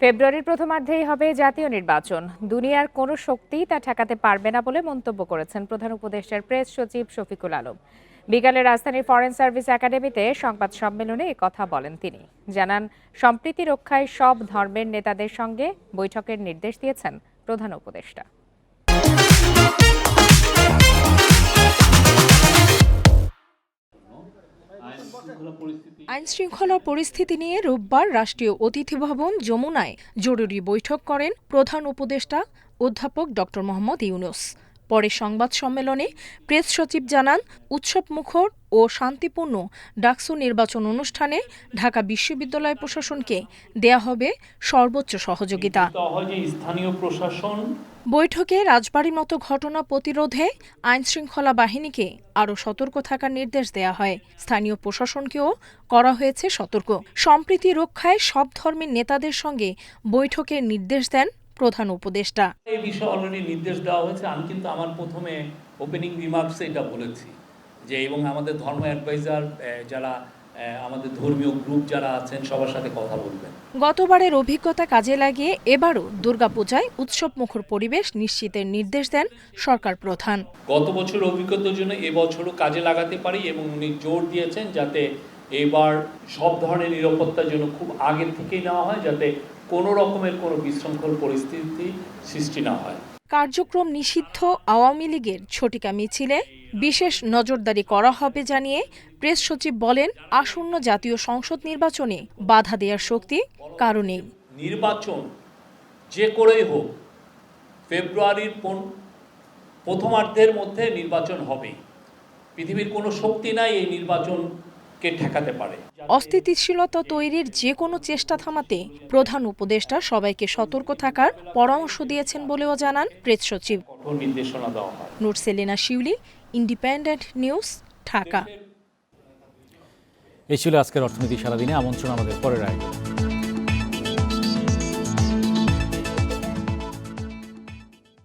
ফেব্রুয়ারির প্রথমার্ধেই হবে জাতীয় নির্বাচন। দুনিয়ার কোনো শক্তি তা ঠেকাতে পারবে না বলে মন্তব্য করেছেন প্রধান উপদেষ্টার প্রেস সচিব শফিকুল আলম। বিকালে রাজধানীর ফরেন সার্ভিস একাডেমিতে সংবাদ সম্মেলনে কথা বলেন তিনি। জানান, সম্প্রীতি রক্ষায় সব ধর্মের নেতাদের সঙ্গে বৈঠকের নির্দেশ দিয়েছেন প্রধান উপদেষ্টা। আইন শৃঙ্খলা পরিস্থিতি নিয়ে রোববার রাষ্ট্রীয় অতিথি ভবন যমুনায় জরুরি বৈঠক করেন প্রধান উপদেষ্টা অধ্যাপক ড মোহাম্মদ ইউনুস। পরে সংবাদ সম্মেলনে প্রেস সচিব জানান উৎসবমুখর ও শান্তিপূর্ণ ডাকসু নির্বাচন অনুষ্ঠানে ঢাকা বিশ্ববিদ্যালয় প্রশাসনকে দেয়া হবে সর্বোচ্চ সহযোগিতা। হয় স্থানীয় প্রশাসন বৈঠকে রাজবাড়ির মতো ঘটনা প্রতিরোধে আইন শৃঙ্খলা বাহিনীকে আরও সতর্ক থাকার নির্দেশ দেয়া হয়। স্থানীয় প্রশাসনকেও করা হয়েছে সতর্ক। সম্প্রীতি রক্ষায় সব ধর্মের নেতাদের সঙ্গে বৈঠকের নির্দেশ দেন প্রধান উপদেষ্টা। এই বিষয়ে অলরেডি নির্দেশ দেওয়া হয়েছে। আমি কিন্তু আমার প্রথমে ওপেনিং রিমার্কসে এটা বলেছি যে এবং আমাদের ধর্ম অ্যাডভাইজার যারা আমাদের ধর্মীয় গ্রুপ যারা আছেন সবার সাথে কথা বলবেন। গতবারের অভিজ্ঞতা কাজে লাগিয়ে এবারও দুর্গাপূজায় উৎসবমুখর পরিবেশ নিশ্চিতের নির্দেশ দেন সরকার প্রধান। গত বছর অভিজ্ঞতার জন্য এবছরও কাজে লাগাতে পারি এবং উনি জোর দিয়েছেন যাতে এবার সব ধরনের নিরাপত্তার জন্য খুব আগের থেকেই নেওয়া হয় যাতে কোনো রকমের কোনো বিশৃঙ্খল পরিস্থিতি সৃষ্টি না হয়। কার্যক্রম নিষিদ্ধ আওয়ামী লীগের ছটিকা মিছিলে বিশেষ নজরদারি করা হবে জানিয়ে প্রেস সচিব বলেন আসন্ন জাতীয় সংসদ নির্বাচনে বাধা দেওয়ার শক্তি কারণেই নির্বাচন যে করেই হোক ফেব্রুয়ারির প্রথমার্ধের মধ্যে নির্বাচন হবে। পৃথিবীর কোনো শক্তি নাই এই নির্বাচনকে ঠেকাতে পারে। অস্থিতিশীলতা তৈরির যে কোনো চেষ্টা থামাতে প্রধান উপদেষ্টা সবাইকে সতর্ক থাকার পরামর্শ দিয়েছেন বলেও জানান প্রেস সচিব। কঠোর নির্দেশনা দেওয়া হয়। Nurselina Shiuli independent news Dhaka. এই ছিল আজকের অর্থনীতি সারাদিনে। আমন্ত্রণ আমাদের পরের আয়োজন।